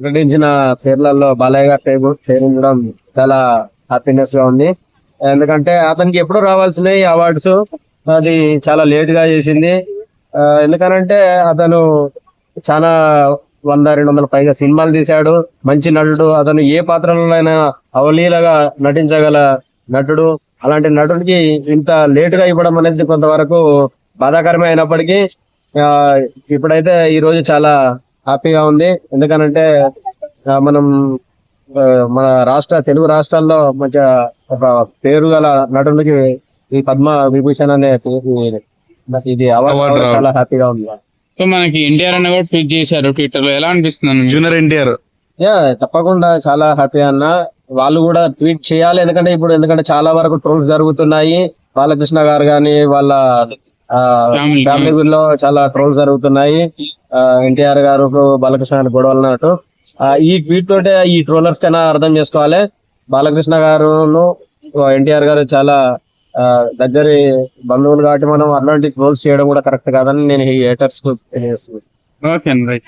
ప్రకటించిన పేర్లలో బాలయ్య గారి పేరు చేరించడం చాలా హ్యాపీనెస్గా ఉంది. ఎందుకంటే అతనికి ఎప్పుడు రావాల్సిన అవార్డ్స్. అది చాలా లేట్గా చేసింది. ఆ, ఎందుకనంటే అతను చాలా వంద రెండు వందల పైగా సినిమాలు తీశాడు. మంచి నటుడు. అతను ఏ పాత్రలోనైనా అవలీలగా నటించగల నటుడు. అలాంటి నటుడికి ఇంత లేటుగా ఇవ్వడం అనేది కొంతవరకు బాధాకరమే అయినప్పటికీ ఆ, ఇప్పుడైతే ఈ రోజు చాలా హ్యాపీగా ఉంది. ఎందుకనంటే మనం మన రాష్ట్ర తెలుగు రాష్ట్రాల్లో మంచి ఒక పేరు గల నటుడికి ఈ పద్మ విభూషణ్ అనే పేరు- ఇది. అవార్డు. చాలా హ్యాపీగా ఉంది. సో మనకి ఎన్టీఆర్ అన్న కూడా ట్వీట్ చేశారు ట్విట్టర్లో ఎలా అనిపిస్తుంది? జూనియర్ ఎన్టీఆర్. యా తప్పకుండా చాలా హ్యాపీ అన్న. వాళ్ళు కూడా ట్వీట్ చేయాలి. ఎందుకంటే ఇప్పుడు ఎందుకంటే చాలా వరకు ట్రోల్స్ జరుగుతున్నాయి. బాలకృష్ణ గారు గాని వాళ్ళ Family. ఫ్యామిలీ లో చాలా ట్రోల్స్ జరుగుతున్నాయి. ఎన్టీఆర్ గారు బాలకృష్ణ గారు గొడవలు అన్నట్టు. ఆ, ఈ ట్వీట్ తోటే ఈ ట్రోలర్స్ కన్నా అర్థం చేసుకోవాలి. బాలకృష్ణ గారును ఎన్టీఆర్ గారు చాలా ఆ, బంధువులు కాబట్టి మనం అలాంటి ట్రోల్స్ చేయడం కూడా కరెక్ట్ కాదని నేను హేటర్స్ ఓకే రైట్.